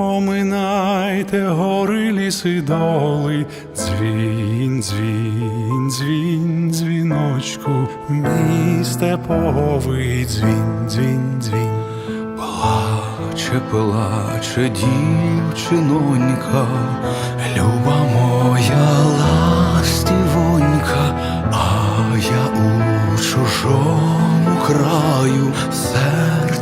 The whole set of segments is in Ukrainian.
Оминайте гори ліси доли, дзвінь, дзвінь, дзвінь, дзвіночку, мій степовий дзвінь, дзвінь, дзвін. Плаче, плаче дівчинонька, люба моя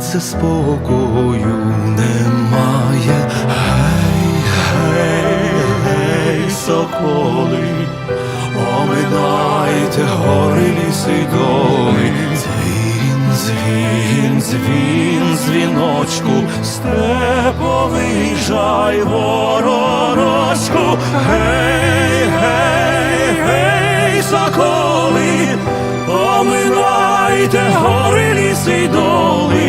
серце спокою немає. Гей, гей, гей, соколи, оминайте гори ліси доли. Дзвін, дзвін, дзвін, дзвіночку, степовий жай воророчку. Гей, гей, гей, соколи, оминайте гори ліси доли.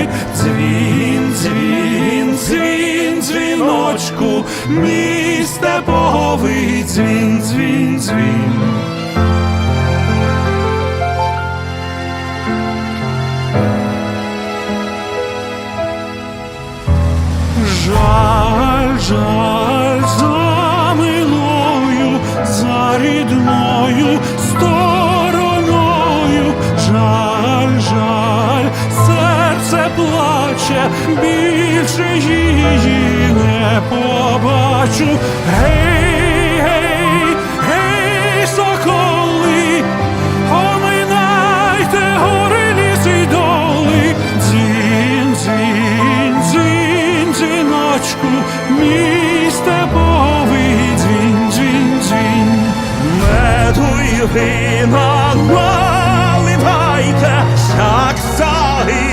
Мій степовий дзвін, дзвін, дзвін. Жаль, жаль, за милою, за рідною стороною, жаль, жаль, серце плаче, більше її не побачу. Гей, гей, гей, соколи, оминайте гори ліси доли, дзвін, дзвін, дзвін, дзвіночку, мій степовий дзвін, дзвін, дзвін. Меду й вина наливайте, як загинь